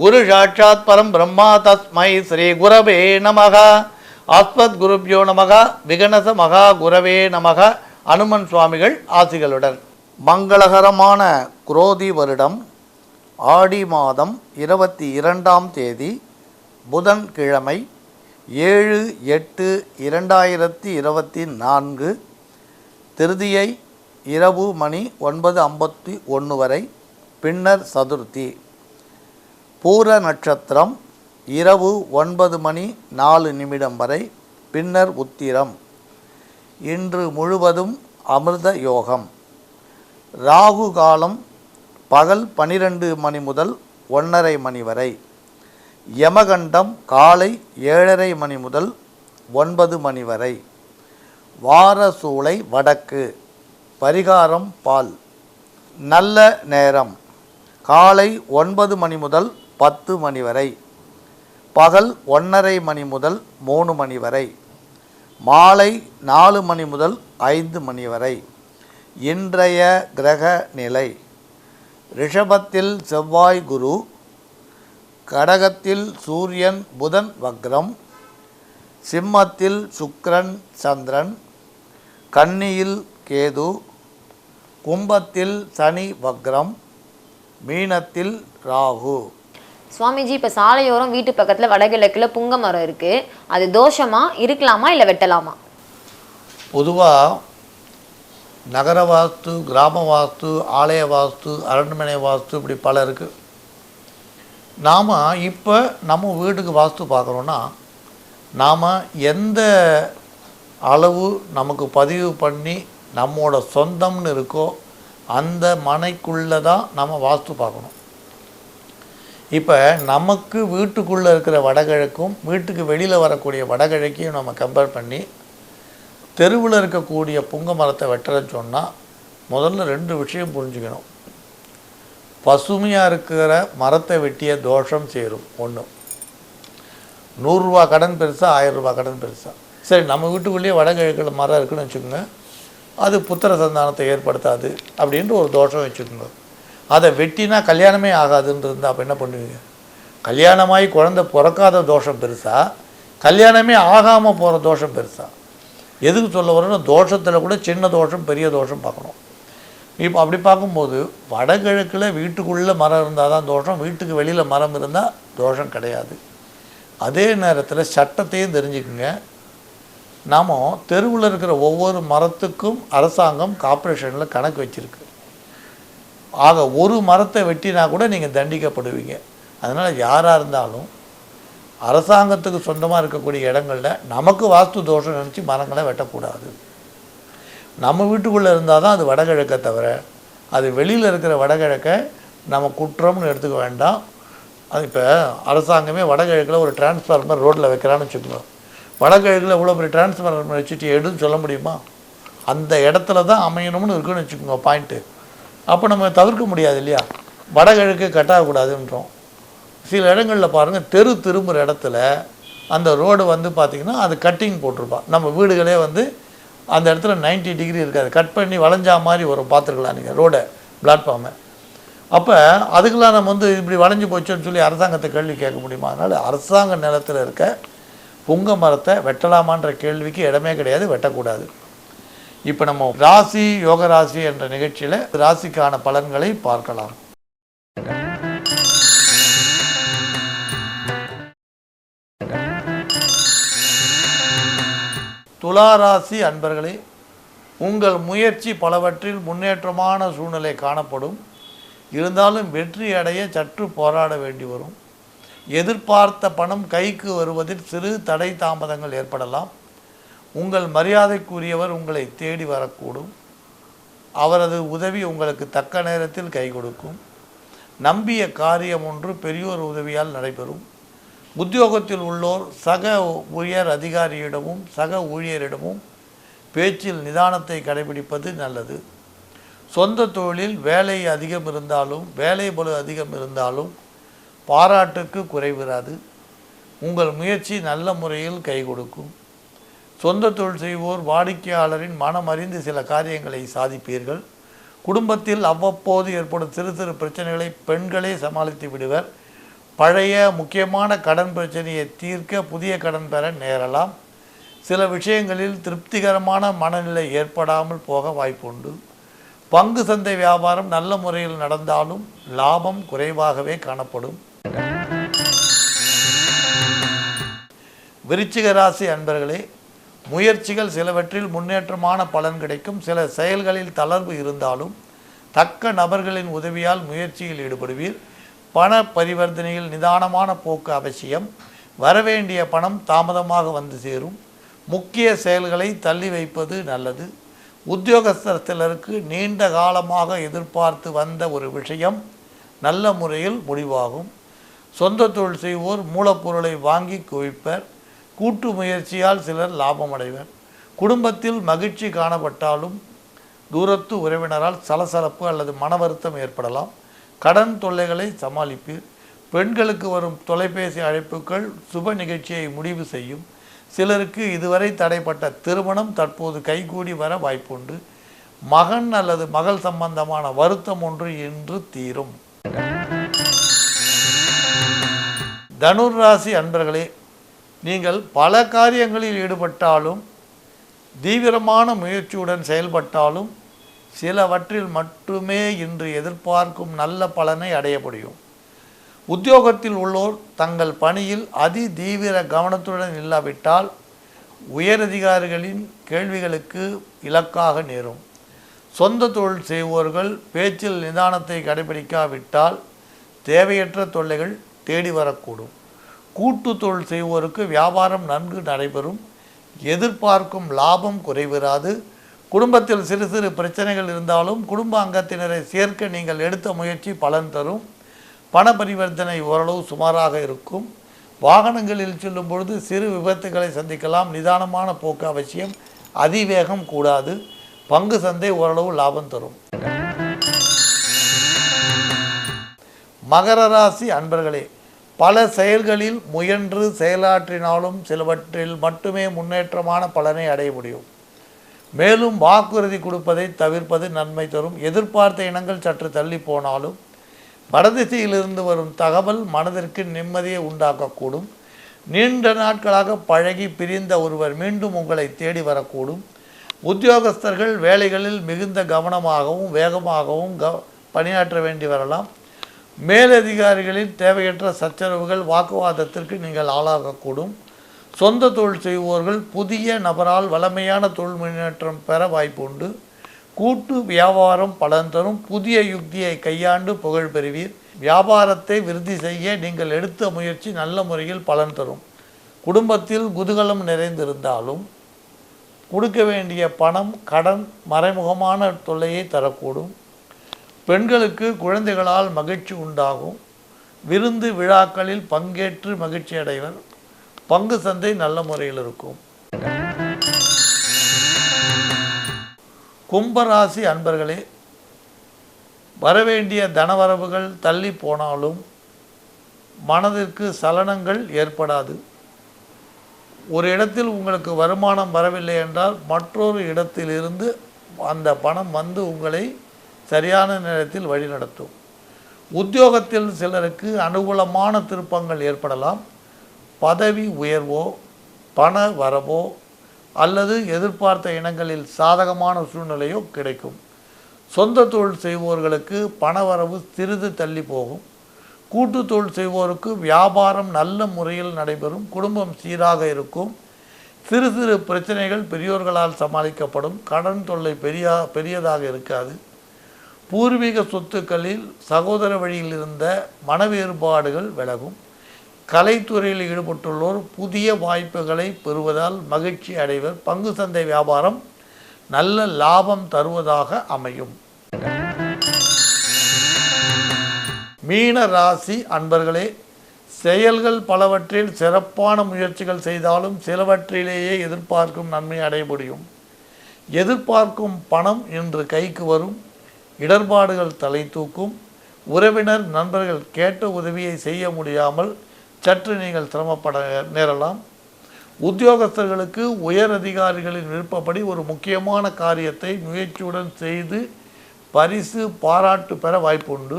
குரு சாட்சாத் பரம் பிரம்மா தஸ்மை ஸ்ரீ குரவே நமக. ஆஸ்மத் குருப்யோ நமக விகணச மகா குரவே நமக. அனுமன் சுவாமிகள் ஆசிகளுடன். மங்களகரமான குரோதி வருடம் ஆடி மாதம் இருபத்தி இரண்டாம் தேதி புதன்கிழமை ஏழு எட்டு இரண்டாயிரத்தி இருபத்தி நான்கு திருதியை இரவு மணி ஒன்பது ஐம்பத்தி ஒன்று வரை பின்னர் சதுர்த்தி. பூர நட்சத்திரம் இரவு ஒன்பது மணி நாலு நிமிடம் வரை பின்னர் உத்திரம். இன்று முழுவதும் அமிர்த யோகம். ராகு காலம் பகல் பனிரெண்டு மணி முதல் ஒன்றரை மணி வரை. யமகண்டம் காலை ஏழரை மணி முதல் ஒன்பது மணி வரை. வாரசூளை வடக்கு. பரிகாரம் பால். நல்ல நேரம். காலை ஒன்பது மணி முதல் பத்து மணி வரை. பகல் ஒன்றரை மணி முதல் மூணு மணி வரை. மாலை நாலு மணி முதல் ஐந்து மணி வரை. இன்றைய கிரக நிலை. ரிஷபத்தில் செவ்வாய் குரு. கடகத்தில் சூரியன் புதன் வக்ரம். சிம்மத்தில் சுக்ரன் சந்திரன். கன்னியில் கேது. கும்பத்தில் சனி வக்ரம். மீனத்தில் ராகு. சுவாமிஜி இப்போ சாலையோரம் வீட்டு பக்கத்தில் வடகிழக்கில் புங்க மரம் இருக்குது அது தோஷமா இருக்கலாமா இல்லை வெட்டலாமா? பொதுவாக நகர வாஸ்து கிராம வாஸ்து ஆலய வாஸ்து அரண்மனை வாஸ்து இப்படி பல இருக்குது நாம் இப்போ நம்ம வீட்டுக்கு வாஸ்து பார்க்குறோன்னா நாம் எந்த அளவு நமக்கு பதிவு பண்ணி நம்மோட சொந்தம்னு இருக்கோ அந்த மனைக்குள்ளே தான் நம்ம வாஸ்து பார்க்கணும். இப்போ நமக்கு வீட்டுக்குள்ளே இருக்கிற வடகிழக்கும் வீட்டுக்கு வெளியில் வரக்கூடிய வடகிழக்கையும் நம்ம கம்பேர் பண்ணி தெருவில் இருக்கக்கூடிய புங்க மரத்தை வெட்டுறன்னு சொன்னால் முதல்ல ரெண்டு விஷயம் புரிஞ்சுக்கணும். பசுமையாக இருக்கிற மரத்தை வெட்டிய தோஷம் சேரும் ஒன்று நூறுரூவா கடன் பெருசாக ஆயிரம் ரூபாய் கடன் பெருசாக சரி நம்ம வீட்டுக்குள்ளேயே வடகிழக்கில் மரம் இருக்குன்னு வச்சுக்கோங்க. அது புத்திர சந்தானத்தை ஏற்படுத்தாது அப்படின்ட்டு ஒரு தோஷம் வச்சுக்கோங்க. அதை வெட்டினா கல்யாணமே ஆகாதுன்னு இருந்தால் அப்போ என்ன பண்ணுவீங்க? கல்யாணமாகி குழந்தை பிறக்காத தோஷம் பெருசா? கல்யாணமே ஆகாமல் போகிற தோஷம் பெருசா? எதுக்கு சொல்ல வரேன்னா தோஷத்தில் கூட சின்ன தோஷம் பெரிய தோஷம் பார்க்கணும். இப்போ அப்படி பார்க்கும்போது வடகிழக்கில் வீட்டுக்குள்ளே மரம் இருந்தால் தான் தோஷம் வீட்டுக்கு வெளியில் மரம் இருந்தால் தோஷம் கிடையாது. அதே நேரத்தில் சட்டத்தையும் தெரிஞ்சுக்குங்க. நாம் தெருவில் இருக்கிற ஒவ்வொரு மரத்துக்கும் அரசாங்கம் கார்ப்பரேஷனில் கணக்கு வச்சுருக்கு. ஆக ஒரு மரத்தை வெட்டினா கூட நீங்கள் தண்டிக்கப்படுவீங்க. அதனால் யாராக இருந்தாலும் அரசாங்கத்துக்கு சொந்தமாக இருக்கக்கூடிய இடங்களில் நமக்கு வாஸ்து தோஷம் நினச்சி மரங்களை வெட்டக்கூடாது. நம்ம வீட்டுக்குள்ளே இருந்தால் தான் அது வடகிழக்கை தவிர அது வெளியில் இருக்கிற வடகிழக்கை நம்ம குற்றம்னு எடுத்துக்க வேண்டாம். அது இப்போ அரசாங்கமே வடகிழக்கில் ஒரு டிரான்ஸ்ஃபார்மர் ரோட்டில் வைக்கிறான்னு வச்சுக்கோங்க. வடகிழக்கில் இவ்வளோ பெரிய டிரான்ஸ்ஃபார்மர் வச்சுட்டு எடுன்னு சொல்ல முடியுமா? அந்த இடத்துல தான் அமையணும்னு இருக்குன்னு வச்சுக்கோங்க பாயிண்ட்டு அப்போ நம்ம தவிர்க்க முடியாது இல்லையா? வடகிழக்கு கட்டாகக்கூடாதுன்றோம் சில இடங்களில் பாருங்கள் தெரு திரும்புகிற இடத்துல அந்த ரோடு வந்து பார்த்திங்கன்னா அது கட்டிங் போட்டிருப்பா. நம்ம வீடுகளே வந்து அந்த இடத்துல 90 டிகிரி இருக்காது. கட் பண்ணி வளைஞ்சா மாதிரி வரும். பார்த்துருக்கலாம் நீங்கள் ரோடை பிளாட்ஃபார்மை. அப்போ அதுக்கெல்லாம் நம்ம வந்து இப்படி வளைஞ்சு போச்சுன்னு சொல்லி அரசாங்கத்தை கேள்வி கேட்க முடியுமா? அதனால் அரசாங்க நிலத்தில் இருக்க புங்க மரத்தை வெட்டலாமான்ற கேள்விக்கு இடமே கிடையாது வெட்டக்கூடாது. இப்போ நம்ம ராசி யோக ராசி என்ற நிகழ்ச்சியில் ராசிக்கான பலன்களை பார்க்கலாம். துலா ராசி அன்பர்களே உங்கள் முயற்சி பலவற்றில் முன்னேற்றமான சூழ்நிலை காணப்படும். இருந்தாலும் வெற்றி அடைய சற்று போராட வேண்டி வரும். எதிர்பார்த்த பணம் கைக்கு வருவதில் சிறு தடை தாமதங்கள் ஏற்படலாம். உங்கள் மரியாதைக்குரியவர் உங்களை தேடி வரக்கூடும். அவரது உதவி உங்களுக்கு தக்க நேரத்தில் கை கொடுக்கும். நம்பிய காரியம் ஒன்று பெரியோர் உதவியால் நடைபெறும். உத்தியோகத்தில் உள்ளோர் சக உயர் அதிகாரியிடமும் சக ஊழியரிடமும் பேச்சில் நிதானத்தை கடைபிடிப்பது நல்லது. சொந்த தொழிலில் வேலை அதிகம் இருந்தாலும் வேலை பலு அதிகம் இருந்தாலும் பாராட்டுக்கு குறைவிராது. உங்கள் முயற்சி நல்ல முறையில் கை கொடுக்கும். சொந்த தொழில் செய்வோர் வாடிக்கையாளரின் மனம் அறிந்து சில காரியங்களை சாதிப்பீர்கள். குடும்பத்தில் அவ்வப்போது ஏற்படும் சிறு சிறு பிரச்சனைகளை பெண்களே சமாளித்து விடுவர். பழைய முக்கியமான கடன் பிரச்சனையை தீர்க்க புதிய கடன் பெற நேரலாம். சில விஷயங்களில் திருப்திகரமான மனநிலை ஏற்படாமல் போக வாய்ப்புண்டு. பங்கு சந்தை வியாபாரம் நல்ல முறையில் நடந்தாலும் லாபம் குறைவாகவே காணப்படும். விருச்சிக ராசி அன்பர்களே முயற்சிகள் சிலவற்றில் முன்னேற்றமான பலன் கிடைக்கும். சில செயல்களில் தளர்வு இருந்தாலும் தக்க நபர்களின் உதவியால் முயற்சியில் ஈடுபடுவீர். பண பரிவர்த்தனையில் நிதானமான போக்கு அவசியம். வரவேண்டிய பணம் தாமதமாக வந்து சேரும். முக்கிய செயல்களை தள்ளி வைப்பது நல்லது. உத்தியோகஸ்தர் சிலருக்கு நீண்ட காலமாக எதிர்பார்த்து வந்த ஒரு விஷயம் நல்ல முறையில் முடிவாகும். சொந்த தொழில் செய்வோர் மூலப்பொருளை வாங்கி குவிப்பர். கூட்டு முயற்சியால் சிலர் லாபம் அடைவர் குடும்பத்தில் மகிழ்ச்சி காணப்பட்டாலும் தூரத்து உறவினரால் சலசலப்பு அல்லது மன வருத்தம் ஏற்படலாம். கடன் தொல்லைகளை சமாளிப்பீர் பெண்களுக்கு வரும் தொலைபேசி அழைப்புகள் சுப நிகழ்ச்சியை முடிவு செய்யும். சிலருக்கு இதுவரை தடைப்பட்ட திருமணம் தற்போது கைகூடி வர வாய்ப்புண்டு. மகன் அல்லது மகள் சம்பந்தமான வருத்தம் ஒன்று இன்று தீரும். தனுர் ராசி அன்பர்களே நீங்கள் பல காரியங்களில் ஈடுபட்டாலும் தீவிரமான முயற்சியுடன் செயல்பட்டாலும் சிலவற்றில் மட்டுமே இன்று எதிர்பார்க்கும் நல்ல பலனை அடைய முடியும். உத்தியோகத்தில் உள்ளோர் தங்கள் பணியில் அதி தீவிர கவனத்துடன் இல்லாவிட்டால் உயரதிகாரிகளின் கேள்விகளுக்கு இலக்காக நேரும். சொந்த தொழில் செய்வோர்கள் பேச்சில் நிதானத்தை கடைபிடிக்காவிட்டால் தேவையற்ற தொல்லைகள் தேடி வரக்கூடும். கூட்டு தொழில் செய்வோருக்கு வியாபாரம் நன்கு நடைபெறும். எதிர்பார்க்கும் லாபம் குறைவிராது. குடும்பத்தில் சிறு சிறு பிரச்சனைகள் இருந்தாலும் குடும்ப அங்கத்தினரை சேர்க்க நீங்கள் எடுத்த முயற்சி பலன் தரும். பண பரிவர்த்தனை ஓரளவு சுமாராக இருக்கும். வாகனங்களில் செல்லும் பொழுது சிறு விபத்துகளை சந்திக்கலாம். நிதானமான போக்கு அவசியம். அதிவேகம் கூடாது. பங்கு சந்தை ஓரளவு லாபம் தரும். மகர ராசி அன்பர்களே பல செயல்களில் முயன்று செயலாற்றினாலும் சிலவற்றில் மட்டுமே முன்னேற்றமான பலனை அடைய முடியும். மேலும் வாக்குறுதி கொடுப்பதை தவிர்ப்பது நன்மை தரும். எதிர்பார்த்த இனங்கள் சற்று தள்ளி போனாலும் வடதிசையிலிருந்து வரும் தகவல் மனதிற்கு நிம்மதியை உண்டாக்கக்கூடும். நீண்ட நாட்களாக பழகி பிரிந்த ஒருவர் மீண்டும் உங்களை தேடி வரக்கூடும். உத்தியோகஸ்தர்கள் வேலைகளில் மிகுந்த கவனமாகவும் வேகமாகவும் க பணியாற்ற வேண்டி வரலாம். மேலதிகாரிகளின் தேவையற்ற சச்சரவுகள் வாக்குவாதத்திற்கு நீங்கள் ஆளாகக்கூடும். சொந்த தொழில் செய்வோர்கள் புதிய நபரால் வளமையான தொழில் முன்னேற்றம் பெற வாய்ப்புண்டு. கூட்டு வியாபாரம் பலன் தரும். புதிய யுக்தியை கையாண்டு புகழ் பெறுவீர். வியாபாரத்தை விருத்தி செய்ய நீங்கள் எடுத்த முயற்சி நல்ல முறையில் பலன் தரும். குடும்பத்தில் குதூகலம் நிறைந்திருந்தாலும் கொடுக்க வேண்டிய பணம் கடன் மறைமுகமான தொல்லையை தரக்கூடும். பெண்களுக்கு குழந்தைகளால் மகிழ்ச்சி உண்டாகும். விருந்து விழாக்களில் பங்கேற்று மகிழ்ச்சி அடைவர். பங்கு சந்தை நல்ல முறையில் இருக்கும். கும்பராசி அன்பர்களே வரவேண்டிய தனவரவுகள் தள்ளி போனாலும் மனதிற்கு சலனங்கள் ஏற்படாது. ஒரு இடத்தில் உங்களுக்கு வருமானம் வரவில்லை என்றால் மற்றொரு இடத்திலிருந்து அந்த பணம் வந்து உங்களை சரியான நேரத்தில் வழிநடத்தும் உத்தியோகத்தில் சிலருக்கு அனுகூலமான திருப்பங்கள் ஏற்படலாம். பதவி உயர்வோ பண வரவோ அல்லது எதிர்பார்த்த இனங்களில் சாதகமான சூழ்நிலையோ கிடைக்கும். சொந்த தொழில் செய்வோர்களுக்கு பணவரவு சிறிது தள்ளி போகும். கூட்டு தொழில் செய்வோருக்கு வியாபாரம் நல்ல முறையில் நடைபெறும். குடும்பம் சீராக இருக்கும். சிறு சிறு பிரச்சனைகள் பெரியோர்களால் சமாளிக்கப்படும். கடன் தொல்லை பெரிய பெரியதாக இருக்காது. பூர்வீக சொத்துக்களில் சகோதர வழியில் இருந்த மன வேறுபாடுகள் விலகும். கலைத்துறையில் ஈடுபட்டுள்ளோர் புதிய வாய்ப்புகளை பெறுவதால் மகிழ்ச்சி அடைவர். பங்கு சந்தை வியாபாரம் நல்ல லாபம் தருவதாக அமையும். மீன ராசி அன்பர்களே செயல்கள் பலவற்றில் சிறப்பான முயற்சிகள் செய்தாலும் சிலவற்றிலேயே எதிர்பார்க்கும் நன்மை அடைய முடியும் எதிர்பார்க்கும் பணம் இன்று கைக்கு வரும். இடர்பாடுகள் தலை தூக்கும் உறவினர் நண்பர்கள் கேட்ட உதவியை செய்ய முடியாமல் சற்று நீங்கள் சிரமப்பட நேரலாம். உத்தியோகஸ்தர்களுக்கு உயர் அதிகாரிகளின் விருப்பப்படி ஒரு முக்கியமான காரியத்தை முயற்சியுடன் செய்து பரிசு பாராட்டு பெற வாய்ப்புண்டு.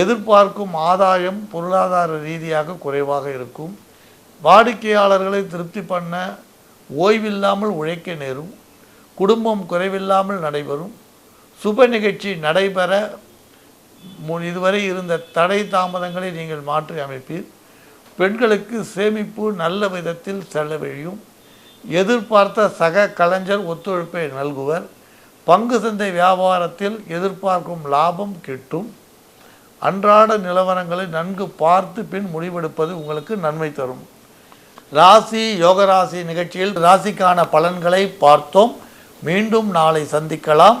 எதிர்பார்க்கும் ஆதாயம் பொருளாதார ரீதியாக குறைவாக இருக்கும். வாடிக்கையாளர்களை திருப்தி பண்ண ஓய்வில்லாமல் உழைக்க நேரும். குடும்பம் குறைவில்லாமல் நடைபெறும். சுப நிகழ்ச்சி நடைபெற முன் இதுவரை இருந்த தடை தாமதங்களை நீங்கள் மாற்றி அமைப்பீர். பெண்களுக்கு சேமிப்பு நல்ல விதத்தில் செல்லவழியும் எதிர்பார்த்த சக கலைஞர் ஒத்துழைப்பை நல்குவர் பங்கு சந்தை வியாபாரத்தில் எதிர்பார்க்கும் லாபம் கிட்டும். அன்றாட நிலவரங்களை நன்கு பார்த்து பின் முடிவெடுப்பது உங்களுக்கு நன்மை தரும். ராசி யோகராசி நிகழ்ச்சியில் ராசிக்கான பலன்களை பார்த்தோம். மீண்டும் நாளை சந்திக்கலாம்.